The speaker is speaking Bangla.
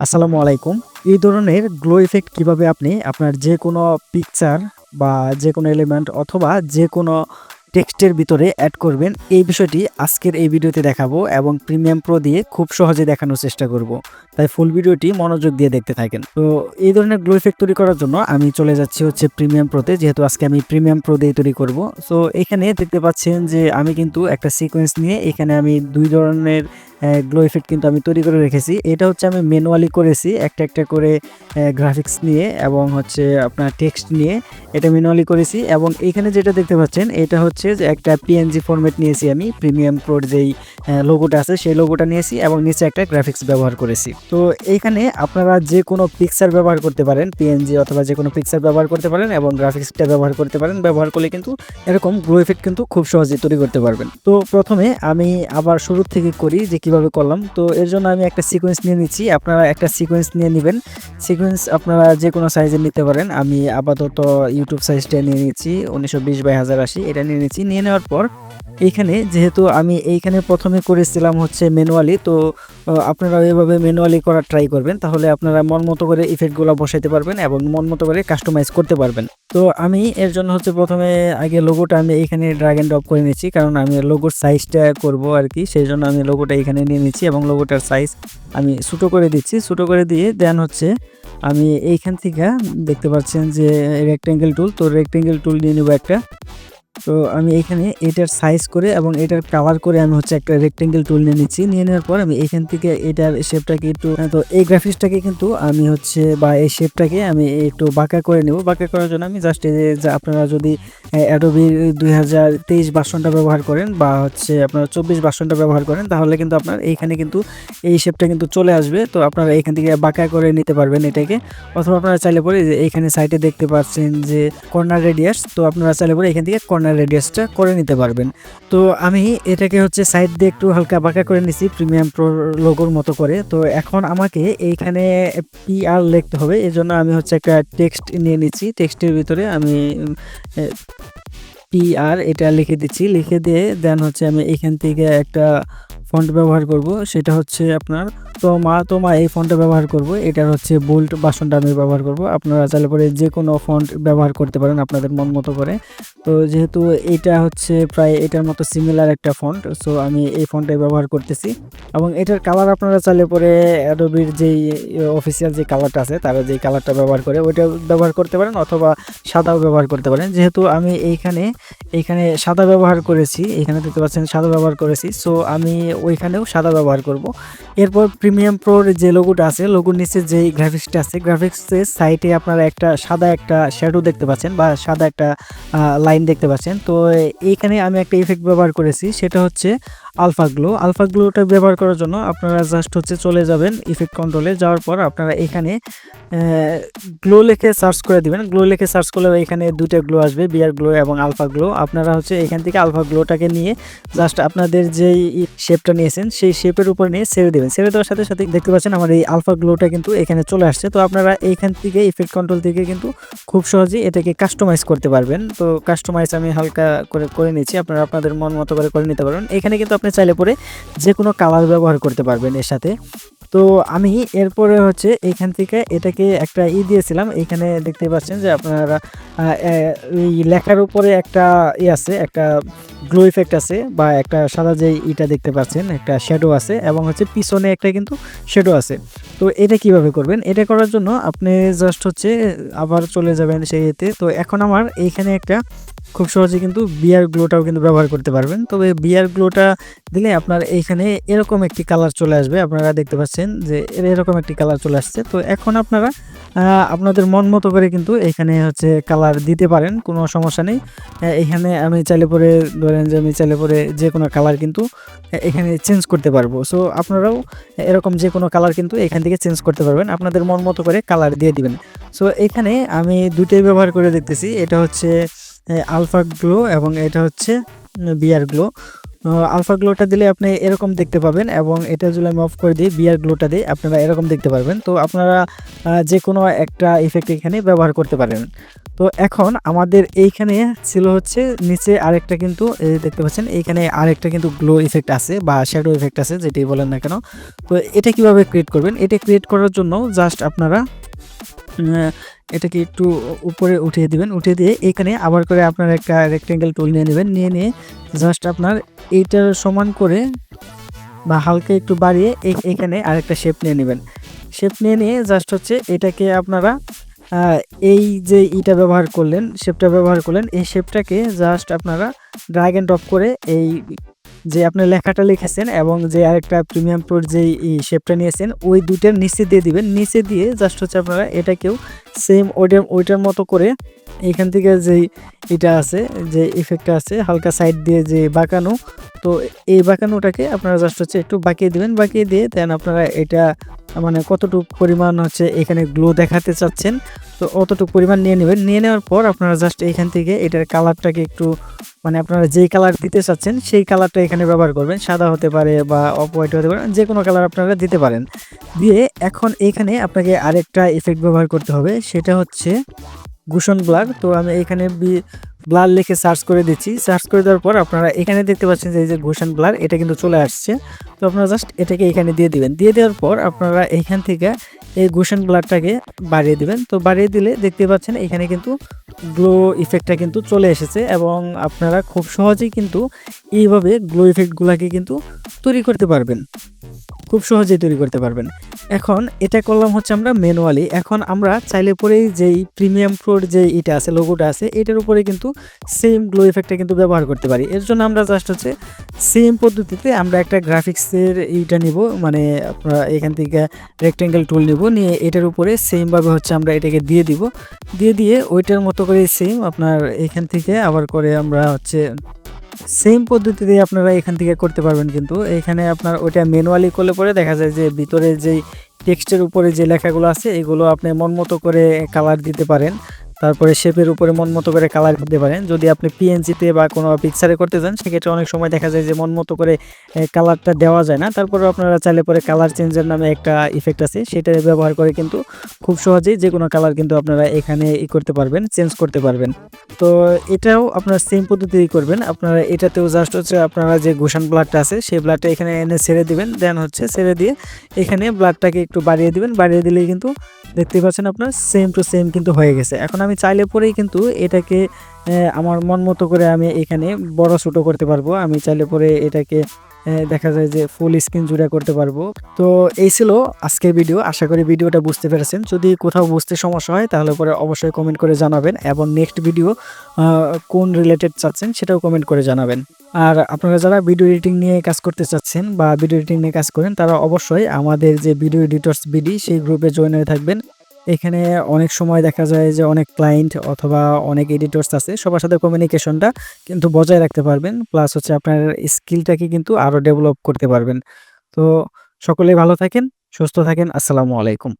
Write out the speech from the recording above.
আসসালামু আলাইকুম। এই ধরনের গ্লো ইফেক্ট কীভাবে আপনি আপনার যে কোনো পিকচার বা যে কোনো এলিমেন্ট অথবা যে কোনো টেক্সটের ভিতরে অ্যাড করবেন, এই বিষয়টি আজকের এই ভিডিওতে দেখাবো এবং প্রিমিয়াম প্রো দিয়ে খুব সহজে দেখানোর চেষ্টা করব। তাই ফুল ভিডিওটি মনোযোগ দিয়ে দেখতে থাকেন। তো এই ধরনের গ্লো ইফেক্ট তৈরি করার জন্য আমি চলে যাচ্ছি হচ্ছে প্রিমিয়াম প্রোতে যেহেতু আজকে আমি প্রিমিয়াম প্রো দিয়ে তৈরি করব। সো এখানে দেখতে পাচ্ছেন যে আমি কিন্তু একটা সিকোয়েন্স নিয়ে এখানে আমি দুই ধরনের গ্লো ইফেক্ট কিন্তু আমি তৈরি করে রেখেছি। এটা হচ্ছে আমি ম্যানুয়ালি করেছি, একটা একটা করে গ্রাফিক্স নিয়ে এবং হচ্ছে আপনার টেক্সট নিয়ে এটা ম্যানুয়ালি করেছি এবং এখানে যেটা দেখতে পাচ্ছেন, এটা হচ্ছে যে একটা পিএনজি ফরম্যাট নিয়েছি আমি প্রিমিয়াম প্রোর যেই লোগোটা আছে সেই লোগোটা নিয়েছি এবং নিচে একটা গ্রাফিক্স ব্যবহার করেছি। তো এইখানে আপনারা যে কোনো পিকচার ব্যবহার করতে পারেন পিএনজি অথবা যে কোনো পিকচার ব্যবহার করতে পারেন এবং গ্রাফিক্সটা ব্যবহার করতে পারেন, ব্যবহার করলে কিন্তু এরকম গ্লো ইফেক্ট কিন্তু খুব সহজেই তৈরি করতে পারবেন। তো প্রথমে আমি আবার শুরু থেকে করি যে কীভাবে করলাম? তো এর জন্য আমি একটা সিকোয়েন্স নিয়ে নিচ্ছি। আপনারা একটা সিকোয়েন্স নিয়ে নেবেন। সিকোয়েন্স আপনারা যে কোনো সাইজের নিতে পারেন। আমি আপাতত ইউটিউব সাইজটা নিয়ে নিচ্ছি। উনিশশো বিশ বাই হাজার আশি। এটা নিয়ে নিচ্ছি। নিয়ে নেওয়ার পর এইখানে যেহেতু আমি এইখানে প্রথমে করেছিলাম হচ্ছে ম্যানুয়ালি তো আপনারা এভাবে ম্যানুয়ালি করার ট্রাই করবেন। তাহলে আপনারা মন মতো করে ইফেক্টগুলো বসাইতে পারবেন এবং মন মতো করে কাস্টমাইজ করতে পারবেন। তো আমি এর জন্য হচ্ছে প্রথমে আগে লোগোটা আমি এখানে ড্রাগ অ্যান্ড ড্রপ করে নিয়েছি কারণ আমি লোগোর সাইজটা করব আর কি সেই জন্য আমি লোগোটা এখানে নিয়ে নিচ্ছি এবং লোগোটার সাইজ আমি ছোটো করে দিচ্ছি। ছোটো করে দিয়ে দেন হচ্ছে আমি এইখান থেকে দেখতে পাচ্ছেন যে রেক্টেঙ্গেল টুল তো রেক্টেঙ্গেল টুল নিয়ে নেব একটা। তো আমি এখানে এটার সাইজ করে এবং এটার কাভার করে আমি হচ্ছে একটা রেক্টেঙ্গেল টুল নিয়ে নিচ্ছি। নিয়ে নেওয়ার পর আমি এখান থেকে এটার শেপটাকে একটু তো এই গ্রাফিক্সটাকে কিন্তু আমি হচ্ছে বা এই শেপটাকে আমি একটু বাঁকা করে নেব। বাঁকা করার জন্য আমি জাস্ট আপনারা যদি অ্যাডোবির দুই হাজার তেইশ বাসনটা ব্যবহার করেন বা হচ্ছে আপনারা চব্বিশ বাসনটা ব্যবহার করেন, তাহলে কিন্তু আপনার এইখানে কিন্তু এই শেপটা কিন্তু চলে আসবে। তো আপনারা এখান থেকে বাঁকা করে নিতে পারবেন এটাকে। অথবা আপনারা চাইলে পরে যে এইখানে সাইডে দেখতে পাচ্ছেন যে কর্নার রেডিয়াস তো আপনারা চাইলে পরে এখান থেকে কর্নার রেডিয়াসটা করে নিতে পারবেন। তো আমি এটাকে হচ্ছে সাইড দিয়ে একটু হালকা বাঁকা করে নিছি প্রিমিয়াম প্রো লোগোর মতো করে। তো এখন আমাকে এইখানে পিআর লিখতে হবে এই জন্য আমি হচ্ছে একটা টেক্সট নিয়ে নিচ্ছি টেক্সটের ভিতরে আমি পিআর এটা লিখে দিচ্ছি। লিখে দিয়ে দেন হচ্ছে আমি এখান থেকে একটা ফন্ট ব্যবহার করব, সেটা হচ্ছে আপনার তো মা তো মা এই ফন্টটা ব্যবহার করব, এটার হচ্ছে বোল্ট বাসনটা আমি ব্যবহার করব। আপনারা চাইলে পরে যে কোনো ফন্ট ব্যবহার করতে পারেন আপনাদের মন মতো করে। তো যেহেতু এটা হচ্ছে প্রায় এটার মতো সিমিলার একটা ফন্ট সো আমি এই ফন্টটাই ব্যবহার করতেছি। এবং এটার কালার আপনারা চাইলে পরে অ্যাডোবির যেই অফিসিয়াল যে কালারটা আছে, তারা যেই কালারটা ব্যবহার করে ওইটা ব্যবহার করতে পারেন অথবা সাদাও ব্যবহার করতে পারেন। যেহেতু আমি এইখানে এইখানে সাদা ব্যবহার করেছি এখানে দেখতে পাচ্ছেন সাদা ব্যবহার করেছি সো আমি ওইখানেও সাদা ব্যবহার করব। এরপর প্রিমিয়াম প্রোর যে লোগোটা আছে লোগোর নিচে যে গ্রাফিক্সটা আছে গ্রাফিক্সের সাইটে আপনারা একটা সাদা একটা শ্যাডো দেখতে পাচ্ছেন বা সাদা একটা লাইন দেখতে পাচ্ছেন। তো এইখানে আমি একটা ইফেক্ট ব্যবহার করেছি, সেটা হচ্ছে আলফা গ্লো। আলফা গ্লোটা ব্যবহার করার জন্য আপনারা জাস্ট হচ্ছে চলে যাবেন ইফেক্ট কন্ট্রোলে যাওয়ার পর আপনারা এখানে গ্লো লিখে সার্চ করে দিবেন। গ্লো লিখে সার্চ করলে এখানে দুটো গ্লো আসবে বিয়ার গ্লো এবং আলফা গ্লো আপনারা হচ্ছে এখান থেকে আলফা গ্লোটাকে নিয়ে জাস্ট আপনাদের যেই শেপটা নিয়েছেন, সেই শেপের উপর নিয়ে ছেড়ে দেবেন। ছেড়ে দেওয়ার সাথে সাথে দেখতে পাচ্ছেন আমার এই আলফা গ্লোটা কিন্তু এখানে চলে আসছে। তো আপনারা এইখান থেকে ইফেক্ট কন্ট্রোল থেকে কিন্তু খুব সহজেই এটাকে কাস্টমাইজ করতে পারবেন। তো কাস্টমাইজ আমি হালকা করে করে নিচ্ছি। আপনারা আপনাদের মন মতো করে করে নিতে পারবেন। এখানে কিন্তু আপনি চাইলে পরে যে কোনো কালার ব্যবহার করতে পারবেন এর সাথে। তো আমি এরপরে হচ্ছে এখান থেকে এটাকে একটা ই দিয়েছিলাম, এখানে দেখতে পাচ্ছেন যে আপনারা এই লেখার উপরে একটা ই আছে, একটা গ্লো ইফেক্ট আছে বা একটা সাদা যে ইটা দেখতে পাচ্ছেন, একটা শ্যাডো আছে এবং হচ্ছে পিছনে একটা কিন্তু শ্যাডো আছে। তো এটা কীভাবে করবেন? এটা করার জন্য আপনি জাস্ট হচ্ছে আবার চলে যাবেন সেই এতে তো এখন আমার এইখানে একটা খুব সহজে কিন্তু বিয়ার গ্লোটাও কিন্তু ব্যবহার করতে পারবেন। তবে বিয়ার গ্লোটা দিলে আপনার এইখানে এরকম একটি কালার চলে আসবে। আপনারা দেখতে পাচ্ছেন যে এরকম একটি কালার চলে আসছে। তো এখন আপনারা আপনাদের মন মতো করে কিন্তু এখানে হচ্ছে কালার দিতে পারেন, কোনো সমস্যা নেই। এখানে আমি চাইলে পরে ধরেন যে আমি চাইলে পরে যে কোনো কালার কিন্তু এখানে চেঞ্জ করতে পারব। সো আপনারাও এরকম যে কোনো কালার কিন্তু এখান থেকে চেঞ্জ করতে পারবেন। আপনাদের মন মতো করে কালার দিয়ে দিবেন। সো এখানে আমি দুটোই ব্যবহার করে দেখতেছি। এটা হচ্ছে আলফা গ্লো এবং এটা হচ্ছে বিয়ার গ্লো। আলফা গ্লোটা দিলে আপনি এরকম দেখতে পাবেন এবং এটা যদি আমি অফ করে দিই, বিয়ার গ্লোটা দিই, আপনারা এরকম দেখতে পারবেন। তো আপনারা যে কোনো একটা ইফেক্ট এখানে ব্যবহার করতে পারেন। তো এখন আমাদের এইখানে ছিল হচ্ছে, নিচে আরেকটা কিন্তু দেখতে পাচ্ছেন, এইখানে আরেকটা কিন্তু গ্লো ইফেক্ট আছে বা শ্যাডো ইফেক্ট আছে যেটি বলেন না কেন। তো এটা কীভাবে ক্রিয়েট করবেন? এটা ক্রিয়েট করার জন্য জাস্ট আপনারা এটাকে একটু উপরে উঠিয়ে দিবেন, উঠিয়ে দিয়ে এখানে আবার করে আপনার একটা রেক্টেঙ্গেল টুল নিয়ে নেবেন, নিয়ে নিয়ে জাস্ট আপনার এইটার সমান করে বা হালকা একটু বাড়িয়ে এখানে আরেকটা শেপ নিয়ে নেবেন। শেপ নিয়ে নিয়ে জাস্ট হচ্ছে এটাকে আপনারা এই যে ইটা ব্যবহার করলেন শেপটা ব্যবহার করলেন, এই শেপটাকে জাস্ট আপনারা ড্রাগ অ্যান্ড ড্রপ করে এই যে আপনি লেখাটা লিখেছেন এবং যে আরেকটা প্রিমিয়াম প্রোর যে শেপটা নিয়েছেন, ওই দুইটার নিচে দিয়ে দিবেন। নিচে দিয়ে জাস্ট হচ্ছে আপনারা এটাকেও সেম ওইটার ওইটার মতো করে এখান থেকে যেই এটা আছে, যে ইফেক্টটা আছে, হালকা সাইড দিয়ে যে বাঁকানো, তো এই বাঁকানোটাকে আপনারা জাস্ট হচ্ছে একটু বাঁকিয়ে দিবেন। বাঁকিয়ে দিয়ে দেন আপনারা এটা মানে কতটুকু পরিমাণ হচ্ছে এখানে গ্লো দেখাতে চাচ্ছেন, তো অতটুকু পরিমাণ নিয়ে নেবেন। নিয়ে নেওয়ার পর আপনারা জাস্ট এখান থেকে এটার কালারটাকে একটু মানে আপনারা যেই কালার দিতে চাচ্ছেন, সেই কালারটা এখানে ব্যবহার করবেন। সাদা হতে পারে বা অফ হোয়াইট হতে পারে, যে কোনো কালার আপনারা দিতে পারেন। দিয়ে এখন এখানে আপনাকে আরেকটা এফেক্ট ব্যবহার করতে হবে, সেটা হচ্ছে গুশন ব্লার তো আমি এখানে ব্লার লিখে সার্চ করে দিচ্ছি। সার্চ করে দেওয়ার পর আপনারা এখানে দেখতে পাচ্ছেন যে এই যে ঘোষণ ব্লার এটা কিন্তু চলে আসছে। তো আপনারা জাস্ট এটাকে এখানে দিয়ে দিবেন। দিয়ে দেওয়ার পর আপনারা এখান থেকে এই ঘোষণ ব্লারটাকে বাড়িয়ে দিবেন। তো বাড়িয়ে দিলে দেখতে পাচ্ছেন এখানে কিন্তু গ্লো ইফেক্টটা কিন্তু চলে এসেছে এবং আপনারা খুব সহজেই কিন্তু এইভাবে গ্লো ইফেক্টগুলোকে কিন্তু তৈরি করতে পারবেন। খুব সহজেই তৈরি করতে পারবেন। এখন এটা করলাম হচ্ছে আমরা ম্যানুয়ালি এখন আমরা চাইলে পরেই যেই প্রিমিয়াম প্রোর যে এটা আছে লোগোটা আছে, এটার উপরে কিন্তু সেম গ্লো ইফেক্টটা কিন্তু ব্যবহার করতে পারি। এর জন্য আমরা জাস্ট হচ্ছে সেম পদ্ধতিতে আমরা একটা গ্রাফিক্সের এইটা নিব মানে আপনারা এখান থেকে রেক্টেঙ্গেল টুল নিব, নিয়ে এটার উপরে সেমভাবে হচ্ছে আমরা এটাকে দিয়ে দিব। দিয়ে দিয়ে ওইটার মতো করে সেম আপনার এখান থেকে আবার করে আমরা হচ্ছে সেম পদ্ধতিতে আপনারা এখান থেকে করতে পারবেন কিন্তু। এখানে আপনার ওইটা ম্যানুয়ালি করলে পরে দেখা যায় যে ভিতরে যেই টেক্সটের উপরে যে লেখাগুলো আছে, এগুলো আপনি মন মতো করে কালার দিতে পারেন। তারপরে শেপের উপরে মন মতো করে কালার দিতে পারেন। যদি আপনি পিএনজিতে বা কোনো পিকচারে করতে চান, সেক্ষেত্রে অনেক সময় দেখা যায় যে মন মতো করে কালারটা দেওয়া যায় না। তারপরে আপনারা চাইলে পরে কালার চেঞ্জের নামে একটা ইফেক্ট আছে, সেটা ব্যবহার করে কিন্তু খুব সহজেই যে কোনো কালার কিন্তু আপনারা এখানে ই করতে পারবেন চেঞ্জ করতে পারবেন। তো এটাও আপনারা সেম পদ্ধতিই করবেন। আপনারা এটাতেও জাস্ট হচ্ছে আপনারা যে ঘোষণ ব্লাডটা আছে, সেই ব্লাডটা এখানে এনে ছেড়ে দিবেন। দেন হচ্ছে ছেড়ে দিয়ে এখানে ব্লাডটাকে একটু বাড়িয়ে দিবেন। বাড়িয়ে দিলেই কিন্তু দেখতে পাচ্ছেন আপনার সেম টু সেম কিন্তু হয়ে গেছে। এখন আমি চাইলে পরেই কিন্তু এটাকে আমার মন মতো করে আমি এখানে বড় ছোটো করতে পারব। আমি চাইলে পরে এটাকে দেখা যায় যে ফুল স্ক্রিন জুড়ে করতে পারব। তো এই ছিল আজকের ভিডিও আশা করি ভিডিওটা বুঝতে পেরেছেন। যদি কোথাও বুঝতে সমস্যা হয়, তাহলে পরে অবশ্যই কমেন্ট করে জানাবেন এবং নেক্সট ভিডিও কোন রিলেটেড চাচ্ছেন সেটাও কমেন্ট করে জানাবেন। আর আপনারা যারা ভিডিও এডিটিং নিয়ে কাজ করতে চাচ্ছেন বা ভিডিও এডিটিং নিয়ে কাজ করেন, তারা অবশ্যই আমাদের যে ভিডিও এডিটর্স বিডি সেই গ্রুপে জয়েন হয়ে থাকবেন। এখানে অনেক সময় দেখা যায় যে অনেক ক্লায়েন্ট অথবা অনেক এডিটর্স আছে, সবার সাথে কমিউনিকেশনটা কিন্তু বজায় রাখতে পারবেন। প্লাস হচ্ছে আপনার স্কিলটাকে কিন্তু আরও ডেভেলপ করতে পারবেন। তো সকলেই ভালো থাকেন, সুস্থ থাকেন, আসসালামু আলাইকুম।